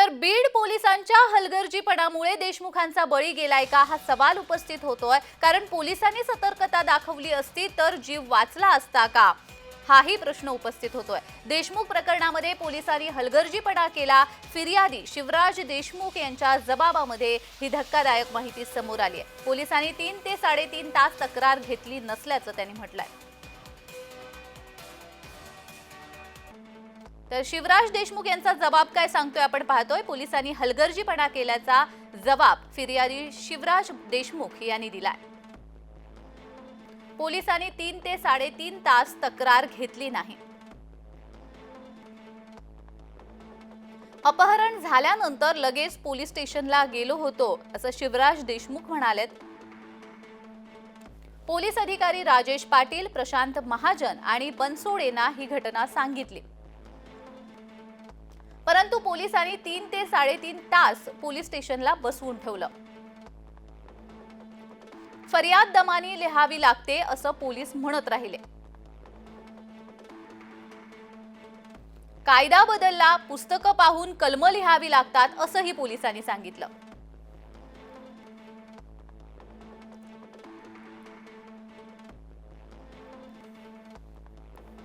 तर बीड पोलिसांच्या हलगर्जीपणामुळे देशमुखांचा बळी गेलाय का हा सवाल उपस्थित होतोय. कारण पोलिसांनी सतर्कता दाखवली असती तर जीव वाचला असता का? हाही प्रश्न उपस्थित होतोय. देशमुख प्रकरणामध्ये पोलिसांनी हलगर्जीपणा केला. फिर्यादी शिवराज देशमुख यांच्या जबाबामध्ये ही धक्कादायक माहिती समोर आली आहे पोलिसांनी तीन ते साडेतीन तास तक्रार घेतली नसल्याचं त्यांनी म्हटलंय. तर शिवराज देशमुख यांचा जबाब काय सांगतोय आपण पाहतोय. पोलिसांनी हलगर्जीपणा केल्याचा जबाब फिर्यादी शिवराज देशमुख यांनी दिलाय. पोलिसांनी तीन ते साडेतीन तास तक्रार घेतली नाही. अपहरण झाल्यानंतर लगेच पोलीस स्टेशनला गेलो होतो असं शिवराज देशमुख म्हणालेत. पोलीस अधिकारी राजेश पाटील प्रशांत महाजन आणि बनसोडेंना ही घटना सांगितली. परंतु पोलिसांनी तीन ते साडेतीन तास पोलीस स्टेशनला बसवून ठेवलं. फरियाद दमानी लिहावी लागते असं पोलीस म्हणत राहिले. कायदा बदलला पुस्तकं पाहून कलम लिहावी लागतात असंही पोलिसांनी सांगितलं.